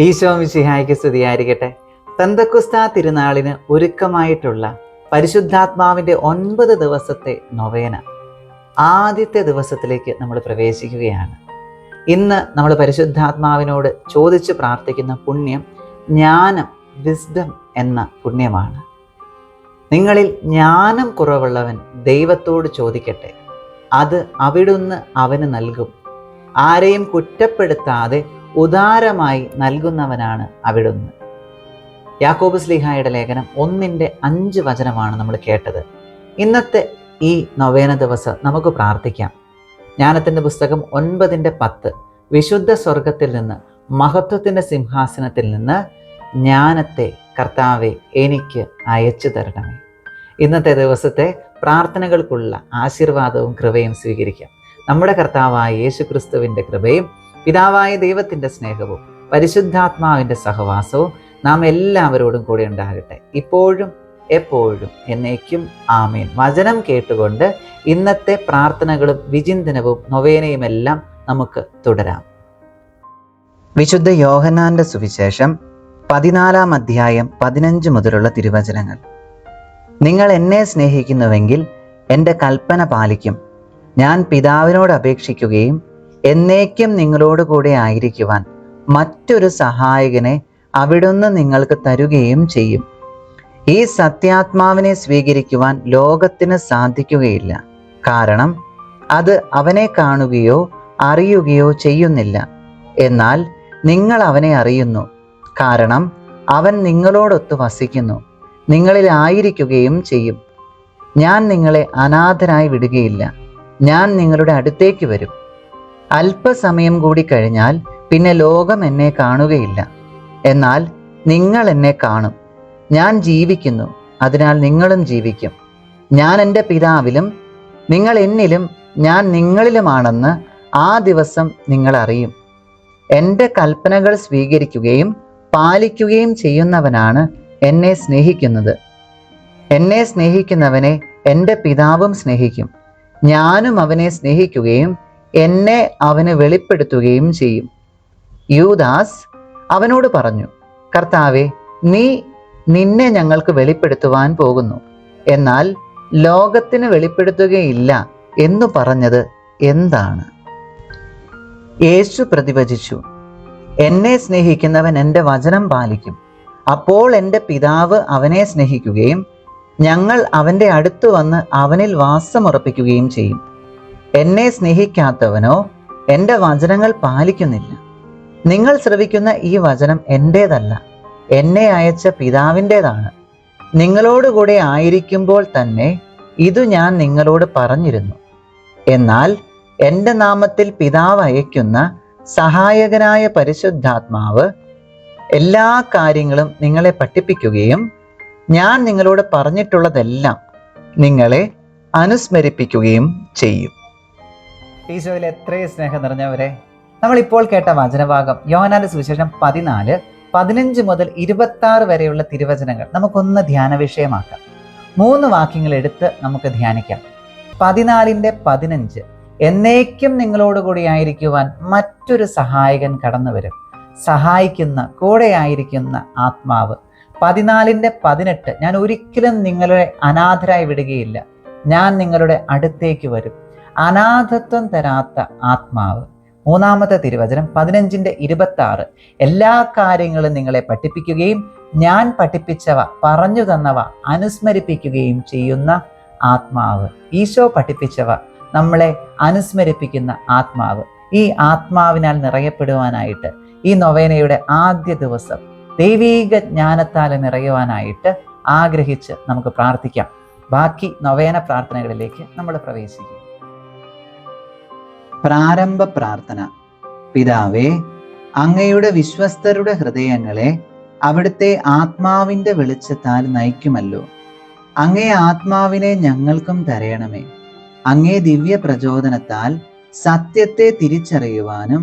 ഈശോ മിശിഹായ്ക്ക് സ്തുതിയായിരിക്കട്ടെ. തന്തക്കുസ്ത തിരുനാളിന് ഒരുക്കമായിട്ടുള്ള പരിശുദ്ധാത്മാവിന്റെ ഒൻപത് ദിവസത്തെ നൊവേന ആദ്യത്തെ ദിവസത്തിലേക്ക് നമ്മൾ പ്രവേശിക്കുകയാണ്. ഇന്ന് നമ്മൾ പരിശുദ്ധാത്മാവിനോട് ചോദിച്ച് പ്രാർത്ഥിക്കുന്ന പുണ്യം ജ്ഞാനം വിസ്ഡം എന്ന പുണ്യമാണ്. നിങ്ങളിൽ ജ്ഞാനം കുറവുള്ളവൻ ദൈവത്തോട് ചോദിക്കട്ടെ. അത് അവിടുന്ന് അവന് നൽകും. ആരെയും കുറ്റപ്പെടുത്താതെ ഉദാരമായി നൽകുന്നവനാണ് അവിടുന്ന്. യാക്കോബ് സ്ലിഹായുടെ ലേഖനം ഒന്നിന്റെ അഞ്ച് വചനമാണ് നമ്മൾ കേട്ടത്. ഇന്നത്തെ ഈ നൊവേന ദിവസം നമുക്ക് പ്രാർത്ഥിക്കാം. ജ്ഞാനത്തിന്റെ പുസ്തകം ഒൻപതിന്റെ പത്ത്. വിശുദ്ധ സ്വർഗത്തിൽ നിന്ന് മഹത്വത്തിന്റെ സിംഹാസനത്തിൽ നിന്ന് ജ്ഞാനത്തെ കർത്താവെ എനിക്ക് അയച്ചു തരണമേ. ഇന്നത്തെ ദിവസത്തെ പ്രാർത്ഥനകൾക്കുള്ള ആശീർവാദവും കൃപയും സ്വീകരിക്കാം. നമ്മുടെ കർത്താവായ യേശു ക്രിസ്തുവിന്റെ കൃപയും പിതാവായ ദൈവത്തിന്റെ സ്നേഹവും പരിശുദ്ധാത്മാവിന്റെ സഹവാസവും നാം എല്ലാവരോടും കൂടെ ഉണ്ടാകട്ടെ. ഇപ്പോഴും എപ്പോഴും എന്നേക്കും ആമേൻ. വചനം കേട്ടുകൊണ്ട് ഇന്നത്തെ പ്രാർത്ഥനകളും വിചിന്തനവും നൊവേനയും എല്ലാം നമുക്ക് തുടരാം. വിശുദ്ധ യോഹന്നാന്റെ സുവിശേഷം പതിനാലാം അധ്യായം പതിനഞ്ച് മുതലുള്ള തിരുവചനങ്ങൾ. നിങ്ങൾ എന്നെ സ്നേഹിക്കുന്നുവെങ്കിൽ എന്റെ കൽപ്പന പാലിക്കും. ഞാൻ പിതാവിനോട് അപേക്ഷിക്കുകയും എന്നേക്കും നിങ്ങളോട് കൂടെ ആയിരിക്കുവാൻ മറ്റൊരു സഹായകനെ അവിടുന്ന് നിങ്ങൾക്ക് തരുകയും ചെയ്യും. ഈ സത്യാത്മാവിനെ സ്വീകരിക്കുവാൻ ലോകത്തിന് സാധിക്കുകയില്ല. കാരണം അത് അവനെ കാണുകയോ അറിയുകയോ ചെയ്യുന്നില്ല. എന്നാൽ നിങ്ങൾ അവനെ അറിയുന്നു. കാരണം അവൻ നിങ്ങളോടൊത്ത് വസിക്കുന്നു. നിങ്ങളിൽ ആയിരിക്കുകയും ചെയ്യും. ഞാൻ നിങ്ങളെ അനാഥരായി വിടുകയില്ല. ഞാൻ നിങ്ങളുടെ അടുത്തേക്ക് വരും. അല്പസമയം കൂടി കഴിഞ്ഞാൽ പിന്നെ ലോകം എന്നെ കാണുകയില്ല. എന്നാൽ നിങ്ങൾ എന്നെ കാണും. ഞാൻ ജീവിക്കുന്നു അതിനാൽ നിങ്ങളും ജീവിക്കും. ഞാൻ എന്റെ പിതാവിലും നിങ്ങൾ എന്നിലും ഞാൻ നിങ്ങളിലുമാണെന്ന് ആ ദിവസം നിങ്ങൾ അറിയും. എന്റെ കൽപ്പനകൾ സ്വീകരിക്കുകയും പാലിക്കുകയും ചെയ്യുന്നവനാണ് എന്നെ സ്നേഹിക്കുന്നത്. എന്നെ സ്നേഹിക്കുന്നവനെ എന്റെ പിതാവും സ്നേഹിക്കും. ഞാനും അവനെ സ്നേഹിക്കുകയും എന്നെ അവന് വെളിപ്പെടുത്തുകയും ചെയ്യും. യൂദാസ് അവനോട് പറഞ്ഞു കർത്താവെ നീ നിന്നെ ഞങ്ങൾക്ക് വെളിപ്പെടുത്തുവാൻ പോകുന്നു. എന്നാൽ ലോകത്തിന് വെളിപ്പെടുത്തുകയില്ല എന്നു പറഞ്ഞത് എന്താണ്? യേശു പ്രതിവചിച്ചു എന്നെ സ്നേഹിക്കുന്നവൻ എന്റെ വചനം പാലിക്കും. അപ്പോൾ എന്റെ പിതാവ് അവനെ സ്നേഹിക്കുകയും ഞങ്ങൾ അവന്റെ അടുത്ത് വന്ന് അവനിൽ വാസമുറപ്പിക്കുകയും ചെയ്യും. എന്നെ സ്നേഹിക്കാത്തവനോ എന്റെ വചനങ്ങൾ പാലിക്കുന്നില്ല. നിങ്ങൾ ശ്രവിക്കുന്ന ഈ വചനം എന്റേതല്ല എന്നെ അയച്ച പിതാവിന്റെതാണ് നിങ്ങളോടുകൂടെ ആയിരിക്കുമ്പോൾ തന്നെ ഇത് ഞാൻ നിങ്ങളോട് പറഞ്ഞിരുന്നു. എന്നാൽ എന്റെ നാമത്തിൽ പിതാവ് അയക്കുന്ന സഹായകനായ പരിശുദ്ധാത്മാവ് എല്ലാ കാര്യങ്ങളും നിങ്ങളെ പഠിപ്പിക്കുകയും ഞാൻ നിങ്ങളോട് പറഞ്ഞിട്ടുള്ളതെല്ലാം നിങ്ങളെ അനുസ്മരിപ്പിക്കുകയും ചെയ്യും. ഈശോയിൽ എത്രയും സ്നേഹം നിറഞ്ഞവരെ നമ്മൾ ഇപ്പോൾ കേട്ട വചനഭാഗം യോഹനാന്റെ സുവിശേഷം പതിനാല് പതിനഞ്ച് മുതൽ ഇരുപത്തി ആറ് വരെയുള്ള തിരുവചനങ്ങൾ നമുക്കൊന്ന് ധ്യാന വിഷയമാക്കാം മൂന്ന് വാക്യങ്ങൾ എടുത്ത് നമുക്ക് ധ്യാനിക്കാം. പതിനാലിന്റെ പതിനഞ്ച് എന്നേക്കും നിങ്ങളോടുകൂടി ആയിരിക്കുവാൻ മറ്റൊരു സഹായകൻ കടന്നു വരും. സഹായിക്കുന്ന കൂടെയായിരിക്കുന്ന ആത്മാവ്. പതിനാലിന്റെ പതിനെട്ട് ഞാൻ ഒരിക്കലും നിങ്ങളെ അനാഥരായി വിടുകയില്ല. ഞാൻ നിങ്ങളുടെ അടുത്തേക്ക് വരും. അനാഥത്വം തരാത്ത ആത്മാവ്. മൂന്നാമത്തെ തിരുവചനം പതിനഞ്ചിന്റെ ഇരുപത്തി ആറ് എല്ലാ കാര്യങ്ങളും നിങ്ങളെ പഠിപ്പിക്കുകയും ഞാൻ പഠിപ്പിച്ചവ പറഞ്ഞു തന്നവ അനുസ്മരിപ്പിക്കുകയും ചെയ്യുന്ന ആത്മാവ്. ഈശോ പഠിപ്പിച്ചവ നമ്മളെ അനുസ്മരിപ്പിക്കുന്ന ആത്മാവ്. ഈ ആത്മാവിനാൽ നിറയപ്പെടുവാനായിട്ട് ഈ നൊവേനയുടെ ആദ്യ ദിവസം ദൈവീക ജ്ഞാനത്താൽ നിറയുവാനായിട്ട് ആഗ്രഹിച്ച് നമുക്ക് പ്രാർത്ഥിക്കാം. ബാക്കി നൊവേന പ്രാർത്ഥനകളിലേക്ക് നമ്മൾ പ്രവേശിക്കും. പ്രാരംഭ പ്രാർത്ഥന. പിതാവേ അങ്ങയുടെ വിശ്വസ്തരുടെ ഹൃദയങ്ങളെ അവിടുത്തെ ആത്മാവിന്റെ വെളിച്ചത്താൽ നയിക്കുമല്ലോ. അങ്ങേ ആത്മാവിനെ ഞങ്ങൾക്കും തരയണമേ അങ്ങേ ദിവ്യ പ്രചോദനത്താൽ സത്യത്തെ തിരിച്ചറിയുവാനും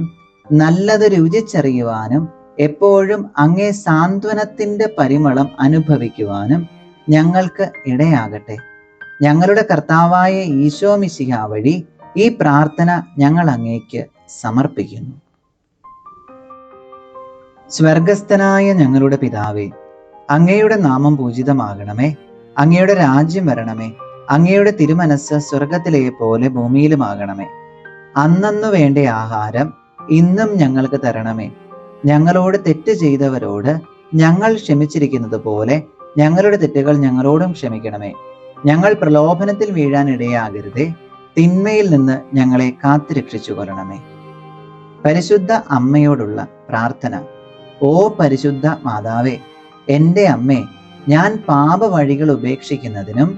നല്ലത് രുചിച്ചറിയുവാനും എപ്പോഴും അങ്ങേ സാന്ത്വനത്തിന്റെ പരിമളം അനുഭവിക്കുവാനും ഞങ്ങൾക്ക് ഇടയാകട്ടെ. ഞങ്ങളുടെ കർത്താവായ ഈശോ മിശിഹ വഴി ഈ പ്രാർത്ഥന ഞങ്ങൾ അങ്ങേക്ക് സമർപ്പിക്കുന്നു. സ്വർഗസ്ഥനായ ഞങ്ങളുടെ പിതാവേ അങ്ങയുടെ നാമം പൂജിതമാകണമേ. അങ്ങയുടെ രാജ്യം വരണമേ. അങ്ങയുടെ തിരുമനസ് സ്വർഗത്തിലെ പോലെ ഭൂമിയിലുമാകണമേ. അന്നന്നു വേണ്ട ആഹാരം ഇന്നും ഞങ്ങൾക്ക് തരണമേ. ഞങ്ങളോട് തെറ്റ് ചെയ്തവരോട് ഞങ്ങൾ ക്ഷമിച്ചിരിക്കുന്നത് പോലെ ഞങ്ങളുടെ തെറ്റുകൾ ഞങ്ങളോടും ക്ഷമിക്കണമേ. ഞങ്ങൾ പ്രലോഭനത്തിൽ വീഴാൻ ഇടയാകരുതേ. തിന്മയിൽ നിന്ന് ഞങ്ങളെ കാത്തുരക്ഷിച്ചു കൊള്ളണമേ പരിശുദ്ധ അമ്മയോടുള്ള പ്രാർത്ഥന ഓ പരിശുദ്ധ മാതാവേ എന്റെ അമ്മേ ഞാൻ പാപവഴികൾ ഉപേക്ഷിക്കുന്നതിനും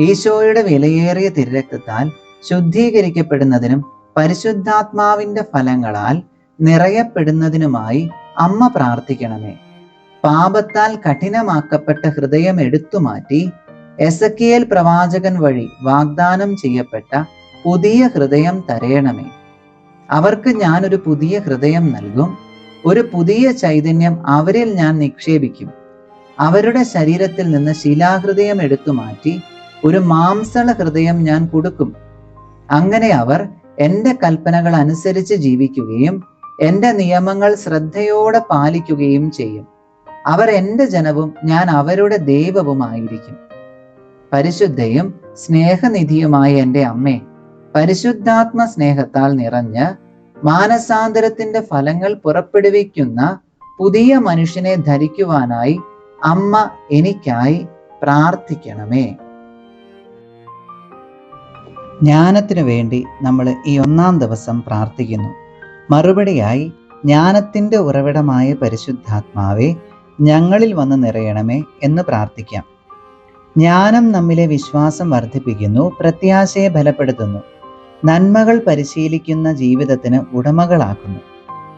ഈശോയുടെ വിലയേറിയ തിരരക്തത്താൽ ശുദ്ധീകരിക്കപ്പെടുന്നതിനും പരിശുദ്ധാത്മാവിന്റെ ഫലങ്ങളാൽ നിറയപ്പെടുന്നതിനുമായി അമ്മ പ്രാർത്ഥിക്കണമേ. പാപത്താൽ കഠിനമാക്കപ്പെട്ട ഹൃദയം എടുത്തുമാറ്റി എസക്കിയേൽ പ്രവാചകൻ വഴി വാഗ്ദാനം ചെയ്യപ്പെട്ട പുതിയ ഹൃദയം തരയണമേ. അവർക്ക് ഞാൻ ഒരു പുതിയ ഹൃദയം നൽകും. ഒരു പുതിയ ചൈതന്യം അവരിൽ ഞാൻ നിക്ഷേപിക്കും. അവരുടെ ശരീരത്തിൽ നിന്ന് ശിലാഹൃദയം എടുത്തു മാറ്റി ഒരു മാംസള ഹൃദയം ഞാൻ കൊടുക്കും. അങ്ങനെ അവർ എന്റെ കൽപ്പനകൾ അനുസരിച്ച് ജീവിക്കുകയും എന്റെ നിയമങ്ങൾ ശ്രദ്ധയോടെ പാലിക്കുകയും ചെയ്യും. അവർ എന്റെ ജനവും ഞാൻ അവരുടെ ദൈവവുമായിരിക്കും. പരിശുദ്ധയും സ്നേഹനിധിയുമായ എന്റെ അമ്മേ പരിശുദ്ധാത്മ സ്നേഹത്താൽ നിറഞ്ഞ് മാനസാന്തരത്തിന്റെ ഫലങ്ങൾ പുറപ്പെടുവിക്കുന്ന പുതിയ മനുഷ്യനെ ധരിക്കുവാനായി അമ്മ എനിക്കായി പ്രാർത്ഥിക്കണമേ. ജ്ഞാനത്തിനു വേണ്ടി നമ്മൾ ഈ ഒന്നാം ദിവസം പ്രാർത്ഥിക്കുന്നു. മറുപടിയായി ജ്ഞാനത്തിന്റെ ഉറവിടമായ പരിശുദ്ധാത്മാവെ ഞങ്ങളിൽ വന്ന് നിറയണമേ എന്ന് പ്രാർത്ഥിക്കാം. ജ്ഞാനം നമ്മിലെ വിശ്വാസം വർദ്ധിപ്പിക്കുന്നു പ്രത്യാശയെ ബലപ്പെടുത്തുന്നു. നന്മകൾ പരിശീലിക്കുന്ന ജീവിതത്തിന് ഉടമകളാക്കുന്നു.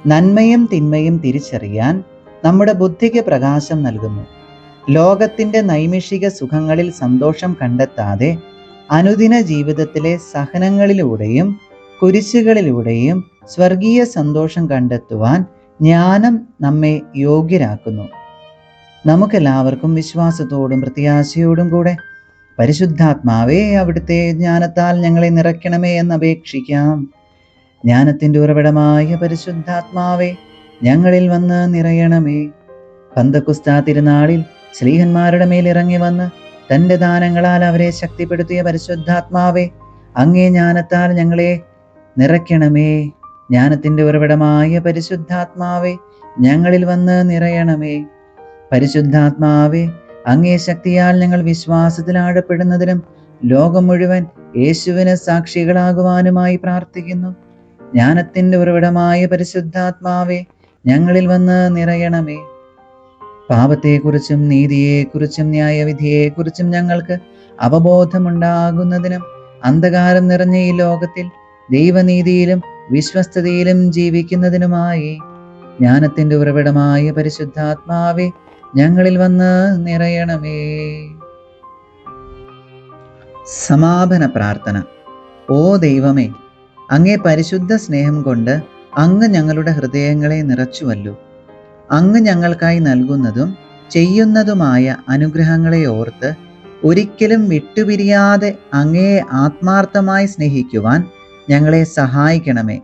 നന്മയും തിന്മയും തിരിച്ചറിയാൻ നമ്മുടെ ബുദ്ധിക്ക് പ്രകാശം നൽകുന്നു. ലോകത്തിന്റെ നൈമിഷിക സുഖങ്ങളിൽ സന്തോഷം കണ്ടെത്താതെ അനുദിന ജീവിതത്തിലെ സഹനങ്ങളിലൂടെയും കുരിശുകളിലൂടെയും സ്വർഗീയ സന്തോഷം കണ്ടെത്തുവാൻ ജ്ഞാനം നമ്മെ യോഗ്യരാക്കുന്നു. നമുക്കെല്ലാവർക്കും വിശ്വാസത്തോടും പ്രത്യാശയോടും കൂടെ. പരിശുദ്ധാത്മാവേ അവിടുത്തെ ജ്ഞാനത്താൽ ഞങ്ങളെ നിറയ്ക്കണമേ എന്ന് അപേക്ഷിക്കാം ജ്ഞാനത്തിന്റെ ഉറവിടമായ പരിശുദ്ധാത്മാവേ ഞങ്ങളിൽ വന്ന് നിറയണമേ. പന്തക്കുസ്താ തിരുനാളിൽ ശ്രീഹന്മാരുടെ മേൽ ഇറങ്ങി വന്ന് തന്റെ ദാനങ്ങളാൽ അവരെ ശക്തിപ്പെടുത്തിയ പരിശുദ്ധാത്മാവേ അങ്ങേ ജ്ഞാനത്താൽ ഞങ്ങളെ നിറയ്ക്കണമേ. ജ്ഞാനത്തിന്റെ ഉറവിടമായ പരിശുദ്ധാത്മാവേ ഞങ്ങളിൽ വന്ന് നിറയണമേ. പരിശുദ്ധാത്മാവേ അങ്ങേ ശക്തിയാൽ ഞങ്ങൾ വിശ്വാസത്തിൽ ആഴപ്പെടുന്നതിനും ലോകം മുഴുവൻ യേശുവിന് സാക്ഷികളാകുവാനുമായി പ്രാർത്ഥിക്കുന്നു. ജ്ഞാനത്തിന്റെ ഉറവിടമായ പരിശുദ്ധാത്മാവേ ഞങ്ങളിൽ വന്ന് നിറയണമേ. പാപത്തെക്കുറിച്ചും നീതിയെക്കുറിച്ചും ന്യായവിധിയെക്കുറിച്ചും ഞങ്ങൾക്ക് അവബോധമുണ്ടാകുന്നതിനും അന്ധകാരം നിറഞ്ഞ ഈ ലോകത്തിൽ ദൈവനീതിയിലും വിശ്വസ്തതയിലും ജീവിക്കുന്നതിനുമായി ജ്ഞാനത്തിന്റെ ഉറവിടമായ പരിശുദ്ധാത്മാവെ ഞങ്ങളിൽ വന്ന് നിറയണമേ. സമാപന പ്രാർത്ഥന. ഓ ദൈവമേ അങ്ങേ പരിശുദ്ധ സ്നേഹം കൊണ്ട് അങ്ങ് ഞങ്ങളുടെ ഹൃദയങ്ങളെ നിറച്ചുവല്ലോ. അങ്ങ് ഞങ്ങൾക്കായി നൽകുന്നതും ചെയ്യുന്നതുമായ അനുഗ്രഹങ്ങളെ ഓർത്ത് ഒരിക്കലും വിട്ടുപിരിയാതെ അങ്ങയെ ആത്മാർത്ഥമായി സ്നേഹിക്കുവാൻ ഞങ്ങളെ സഹായിക്കണമേ.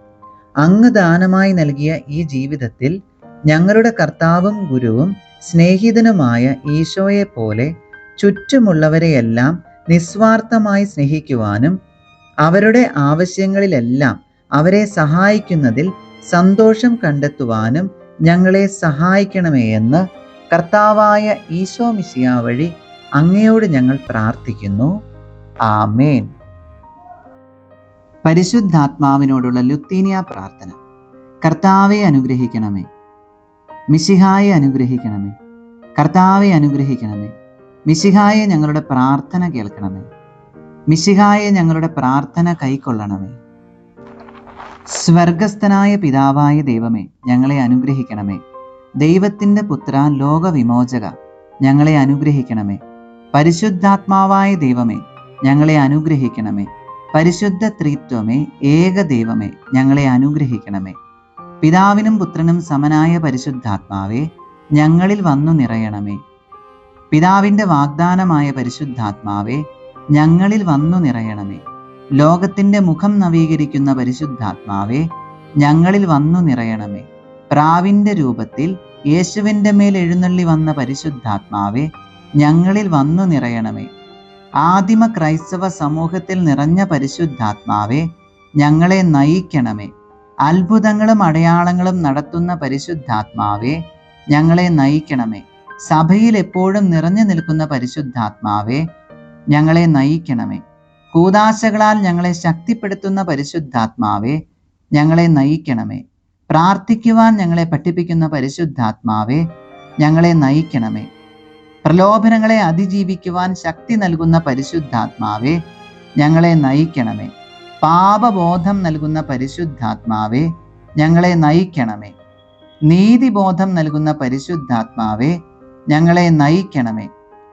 അങ്ങ് ദാനമായി നൽകിയ ഈ ജീവിതത്തിൽ ഞങ്ങളുടെ കർത്താവും ഗുരുവും സ്നേഹിതനുമായ ഈശോയെ പോലെ ചുറ്റുമുള്ളവരെയെല്ലാം നിസ്വാർത്ഥമായി സ്നേഹിക്കുവാനും അവരുടെ ആവശ്യങ്ങളിലെല്ലാം അവരെ സഹായിക്കുന്നതിൽ സന്തോഷം കണ്ടെത്തുവാനും ഞങ്ങളെ സഹായിക്കണമേ എന്ന് കർത്താവായ ഈശോ മിശിയ വഴി അങ്ങയോട് ഞങ്ങൾ പ്രാർത്ഥിക്കുന്നു. ആമേൻ. പരിശുദ്ധാത്മാവിനോടുള്ള ലുത്തീനിയ പ്രാർത്ഥന. കർത്താവെ അനുഗ്രഹിക്കണമേ. മിശിഹായെ അനുഗ്രഹിക്കണമേ. കർത്താവെ അനുഗ്രഹിക്കണമേ. മിശിഹായെ ഞങ്ങളുടെ പ്രാർത്ഥന കേൾക്കണമേ. മിശിഹായെ ഞങ്ങളുടെ പ്രാർത്ഥന കൈക്കൊള്ളണമേ. സ്വർഗസ്ഥനായ പിതാവായ ദൈവമേ ഞങ്ങളെ അനുഗ്രഹിക്കണമേ. ദൈവത്തിന്റെ പുത്ര ലോകവിമോചക ഞങ്ങളെ അനുഗ്രഹിക്കണമേ. പരിശുദ്ധാത്മാവായ ദൈവമേ ഞങ്ങളെ അനുഗ്രഹിക്കണമേ. പരിശുദ്ധ ത്രിത്വമേ ഏക ദൈവമേ ഞങ്ങളെ അനുഗ്രഹിക്കണമേ. പിതാവിനും പുത്രനും സമനായ പരിശുദ്ധാത്മാവെ ഞങ്ങളിൽ വന്നു നിറയണമേ. പിതാവിന്റെ വാഗ്ദാനമായ പരിശുദ്ധാത്മാവെ ഞങ്ങളിൽ വന്നു നിറയണമേ. ലോകത്തിന്റെ മുഖം നവീകരിക്കുന്ന പരിശുദ്ധാത്മാവെ ഞങ്ങളിൽ വന്നു നിറയണമേ. പ്രാവിന്റെ രൂപത്തിൽ യേശുവിന്റെ മേൽ എഴുന്നള്ളി വന്ന പരിശുദ്ധാത്മാവെ ഞങ്ങളിൽ വന്നു നിറയണമേ. ആദിമ ക്രൈസ്തവ സമൂഹത്തിൽ നിറഞ്ഞ പരിശുദ്ധാത്മാവെ ഞങ്ങളെ നയിക്കണമേ. അത്ഭുതങ്ങളും അടയാളങ്ങളും നടത്തുന്ന പരിശുദ്ധാത്മാവെ ഞങ്ങളെ നയിക്കണമേ. സഭയിൽ എപ്പോഴും നിറഞ്ഞു നിൽക്കുന്ന പരിശുദ്ധാത്മാവെ ഞങ്ങളെ നയിക്കണമേ. കൂതാശകളാൽ ഞങ്ങളെ ശക്തിപ്പെടുത്തുന്ന പരിശുദ്ധാത്മാവെ ഞങ്ങളെ നയിക്കണമേ. പ്രാർത്ഥിക്കുവാൻ ഞങ്ങളെ പഠിപ്പിക്കുന്ന പരിശുദ്ധാത്മാവെ ഞങ്ങളെ നയിക്കണമേ. പ്രലോഭനങ്ങളെ അതിജീവിക്കുവാൻ ശക്തി നൽകുന്ന പരിശുദ്ധാത്മാവെ ഞങ്ങളെ നയിക്കണമേ. പാപബോധം നൽകുന്ന പരിശുദ്ധാത്മാവേ ഞങ്ങളെ നയിക്കണമേ. നീതിബോധം നൽകുന്ന പരിശുദ്ധാത്മാവേ ഞങ്ങളെ നയിക്കണമേ.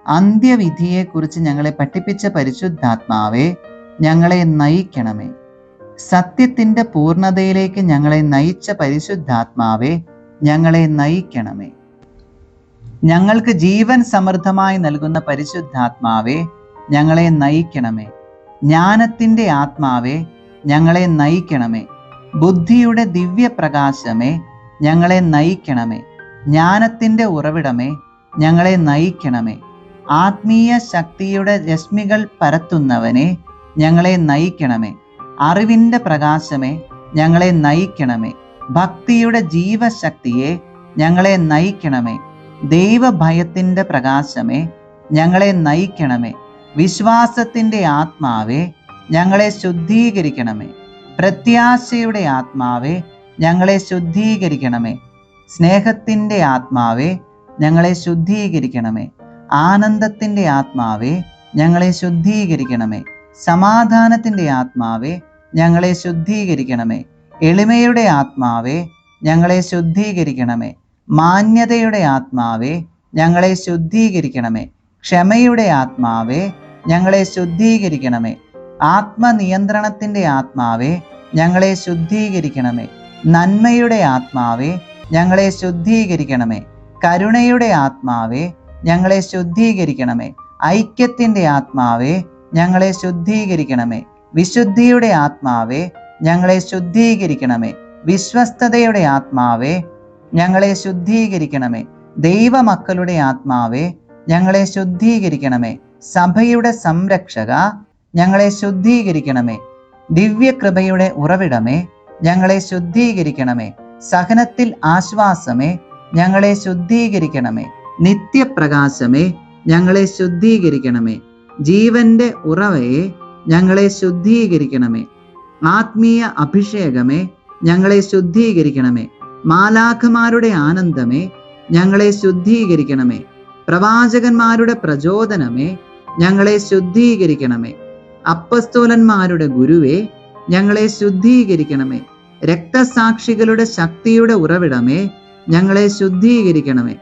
അന്ത്യവിധിയെക്കുറിച്ച് ഞങ്ങളെ പഠിപ്പിച്ച പരിശുദ്ധാത്മാവേ ഞങ്ങളെ നയിക്കണമേ. സത്യത്തിന്റെ പൂർണതയിലേക്ക് ഞങ്ങളെ നയിച്ച പരിശുദ്ധാത്മാവേ ഞങ്ങളെ നയിക്കണമേ. ഞങ്ങൾക്ക് ജീവൻ സമൃദ്ധമായി നൽകുന്ന പരിശുദ്ധാത്മാവേ ഞങ്ങളെ നയിക്കണമേ. ജ്ഞാനത്തിന്റെ ആത്മാവെ ഞങ്ങളെ നയിക്കണമേ. ബുദ്ധിയുടെ ദിവ്യപ്രകാശമേ ഞങ്ങളെ നയിക്കണമേ. ജ്ഞാനത്തിന്റെ ഉറവിടമേ ഞങ്ങളെ നയിക്കണമേ. ആത്മീയ ശക്തിയുടെ രശ്മികൾ പരത്തുന്നവനെ ഞങ്ങളെ നയിക്കണമേ. അറിവിന്റെ പ്രകാശമേ ഞങ്ങളെ നയിക്കണമേ. ഭക്തിയുടെ ജീവശക്തിയെ ഞങ്ങളെ നയിക്കണമേ. ദൈവഭയത്തിന്റെ പ്രകാശമേ ഞങ്ങളെ നയിക്കണമേ. വിശ്വാസത്തിന്റെ ആത്മാവേ ഞങ്ങളെ ശുദ്ധീകരിക്കണമേ. പ്രത്യാശയുടെ ആത്മാവേ ഞങ്ങളെ ശുദ്ധീകരിക്കണമേ. സ്നേഹത്തിന്റെ ആത്മാവേ ഞങ്ങളെ ശുദ്ധീകരിക്കണമേ. ആനന്ദത്തിന്റെ ആത്മാവേ ഞങ്ങളെ ശുദ്ധീകരിക്കണമേ. സമാധാനത്തിന്റെ ആത്മാവേ ഞങ്ങളെ ശുദ്ധീകരിക്കണമേ. എളിമയുടെ ആത്മാവേ ഞങ്ങളെ ശുദ്ധീകരിക്കണമേ. മാന്യതയുടെ ആത്മാവേ ഞങ്ങളെ ശുദ്ധീകരിക്കണമേ. ക്ഷമയുടെ ആത്മാവേ ഞങ്ങളെ ശുദ്ധീകരിക്കണമേ. ആത്മനിയന്ത്രണത്തിന്റെ ആത്മാവേ ഞങ്ങളെ ശുദ്ധീകരിക്കണമേ. നന്മയുടെ ആത്മാവേ ഞങ്ങളെ ശുദ്ധീകരിക്കണമേ. കരുണയുടെ ആത്മാവേ ഞങ്ങളെ ശുദ്ധീകരിക്കണമേ. ഐക്യത്തിന്റെ ആത്മാവേ ഞങ്ങളെ ശുദ്ധീകരിക്കണമേ. വിശുദ്ധിയുടെ ആത്മാവേ ഞങ്ങളെ ശുദ്ധീകരിക്കണമേ. വിശ്വസ്തതയുടെ ആത്മാവേ ഞങ്ങളെ ശുദ്ധീകരിക്കണമേ. ദൈവമക്കളുടെ ആത്മാവേ ഞങ്ങളെ ശുദ്ധീകരിക്കണമേ. സഭയുടെ സംരക്ഷക ഞങ്ങളെ ശുദ്ധീകരിക്കണമേ. ദിവ്യകൃപയുടെ ഉറവിടമേ ഞങ്ങളെ ശുദ്ധീകരിക്കണമേ. സഹനത്തിൽ ആശ്വാസമേ ഞങ്ങളെ ശുദ്ധീകരിക്കണമേ. നിത്യപ്രകാശമേ ഞങ്ങളെ ശുദ്ധീകരിക്കണമേ. ജീവന്റെ ഉറവയെ ഞങ്ങളെ ശുദ്ധീകരിക്കണമേ. ആത്മീയ അഭിഷേകമേ ഞങ്ങളെ ശുദ്ധീകരിക്കണമേ. മാലാഖമാരുടെ ആനന്ദമേ ഞങ്ങളെ ശുദ്ധീകരിക്കണമേ. പ്രവാചകന്മാരുടെ പ്രചോദനമേ ഞങ്ങളെ ശുദ്ധീകരിക്കണമേ. അപ്പസ്തോലന്മാരുടെ ഗുരുവേ ഞങ്ങളെ ശുദ്ധീകരിക്കണമേ. രക്തസാക്ഷികളുടെ ശക്തിയുടെ ഉറവിടമേ ഞങ്ങളെ ശുദ്ധീകരിക്കണമേ.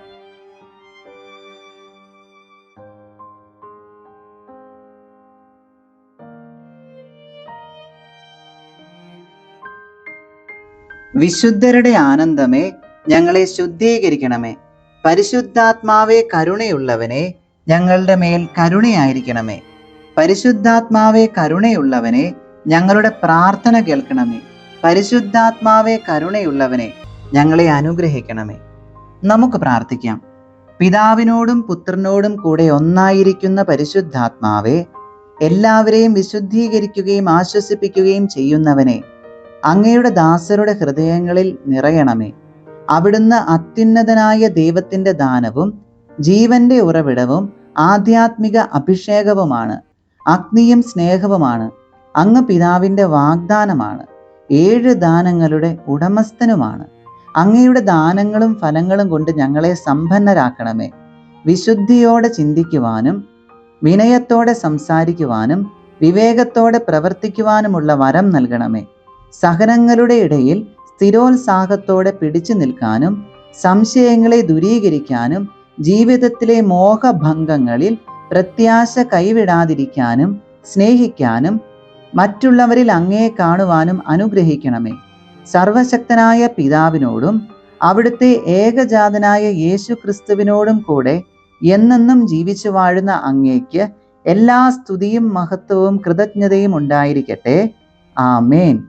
വിശുദ്ധരുടെ ആനന്ദമേ ഞങ്ങളെ ശുദ്ധീകരിക്കണമേ. പരിശുദ്ധാത്മാവെ കരുണയുള്ളവനെ ഞങ്ങളുടെ മേൽ കരുണയായിരിക്കണമേ. പരിശുദ്ധാത്മാവേ കരുണയുള്ളവനെ ഞങ്ങളുടെ പ്രാർത്ഥന കേൾക്കണമേ. പരിശുദ്ധാത്മാവേ കരുണയുള്ളവനെ ഞങ്ങളെ അനുഗ്രഹിക്കണമേ. നമുക്ക് പ്രാർത്ഥിക്കാം. പിതാവിനോടും പുത്രനോടും കൂടെ ഒന്നായിരിക്കുന്ന പരിശുദ്ധാത്മാവെ എല്ലാവരെയും വിശുദ്ധീകരിക്കുകയും ആശ്വസിപ്പിക്കുകയും ചെയ്യുന്നവനെ അങ്ങയുടെ ദാസരുടെ ഹൃദയങ്ങളിൽ നിറയണമേ. അവിടുന്ന് അത്യുന്നതനായ ദൈവത്തിന്റെ ദാനവും ജീവന്റെ ഉറവിടവും ആധ്യാത്മിക അഭിഷേകവുമാണ് അഗ്നിയും സ്നേഹവുമാണ് അങ്ങ് പിതാവിന്റെ വാഗ്ദാനമാണ് ഏഴ് ദാനങ്ങളുടെ ഉടമസ്ഥനുമാണ്. അങ്ങയുടെ ദാനങ്ങളും ഫലങ്ങളും കൊണ്ട് ഞങ്ങളെ സമ്പന്നരാക്കണമേ. വിശുദ്ധിയോടെ ചിന്തിക്കുവാനും വിനയത്തോടെ സംസാരിക്കുവാനും വിവേകത്തോടെ പ്രവർത്തിക്കുവാനുമുള്ള വരം നൽകണമേ. സഹനങ്ങളുടെ ഇടയിൽ സ്ഥിരോത്സാഹത്തോടെ പിടിച്ചു നിൽക്കാനും സംശയങ്ങളെ ദൂരീകരിക്കാനും ജീവിതത്തിലെ മോഹഭംഗങ്ങളിൽ പ്രത്യാശ കൈവിടാതിരിക്കാനും സ്നേഹിക്കാനും മറ്റുള്ളവരിൽ അങ്ങേ കാണുവാനും അനുഗ്രഹിക്കണമേ. സർവശക്തനായ പിതാവിനോടും അവിടുത്തെ ഏകജാതനായ യേശു ക്രിസ്തുവിനോടും കൂടെ എന്നെന്നും ജീവിച്ചു വാഴുന്ന അങ്ങേക്ക് എല്ലാ സ്തുതിയും മഹത്വവും കൃതജ്ഞതയും ഉണ്ടായിരിക്കട്ടെ. ആമേൻ.